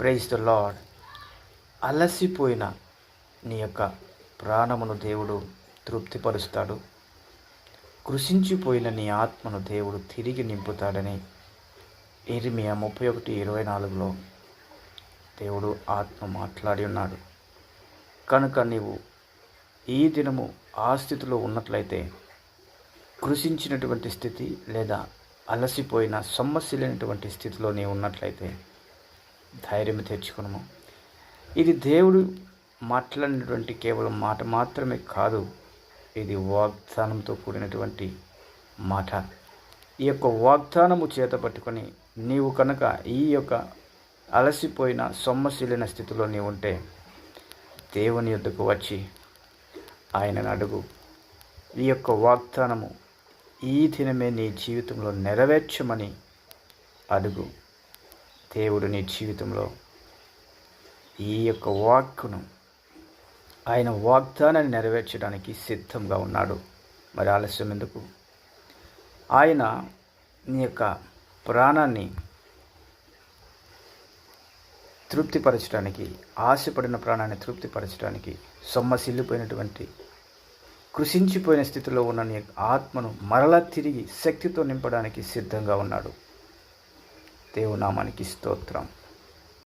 Praise the lord అలసిపోయిన నీ యొక్క ప్రాణమును దేవుడు తృప్తిపరుస్తాడు. కృషించిపోయిన నీ ఆత్మను దేవుడు తిరిగి నింపుతాడని ఇరిమియా ముప్పై ఒకటి ఇరవై నాలుగులో దేవుడు ఆత్మ మాట్లాడి ఉన్నాడు. కనుక నీవు ఈ దినము ఆ స్థితిలో ఉన్నట్లయితే కృషించినటువంటి స్థితి లేదా అలసిపోయిన సొమ్మసిల్లినటువంటి స్థితిలో నీవు ఉన్నట్లయితే ధైర్యం తెచ్చుకున్నాము ఇది దేవుడు మాట్లాడినటువంటి కేవలం మాట మాత్రమే కాదు ఇది వాగ్దానంతో కూడినటువంటి మాట. ఈ యొక్క వాగ్దానము చేత పట్టుకొని నీవు కనుక ఈ యొక్క అలసిపోయిన సొమ్మశీలిన స్థితిలో నీవు ఉంటే దేవుని యొద్దకు వచ్చి ఆయనను అడుగు. ఈ యొక్క వాగ్దానము ఈ దినమే నీ జీవితంలో నెరవేర్చమని అడుగు. దేవుడు నీ జీవితంలో ఈ యొక్క వాక్కును ఆయన వాగ్దానాన్ని నెరవేర్చడానికి సిద్ధంగా ఉన్నాడు. మరి ఆలస్యం ఎందుకు? ఆయన నీ యొక్క ప్రాణాన్ని తృప్తిపరచడానికి ఆశపడిన ప్రాణాన్ని తృప్తిపరచడానికి సొమ్మసిల్లిపోయినటువంటి కృషించిపోయిన స్థితిలో ఉన్న నీ ఆత్మను మరలా తిరిగి శక్తితో నింపడానికి సిద్ధంగా ఉన్నాడు. దేవునామానికి స్తోత్రం.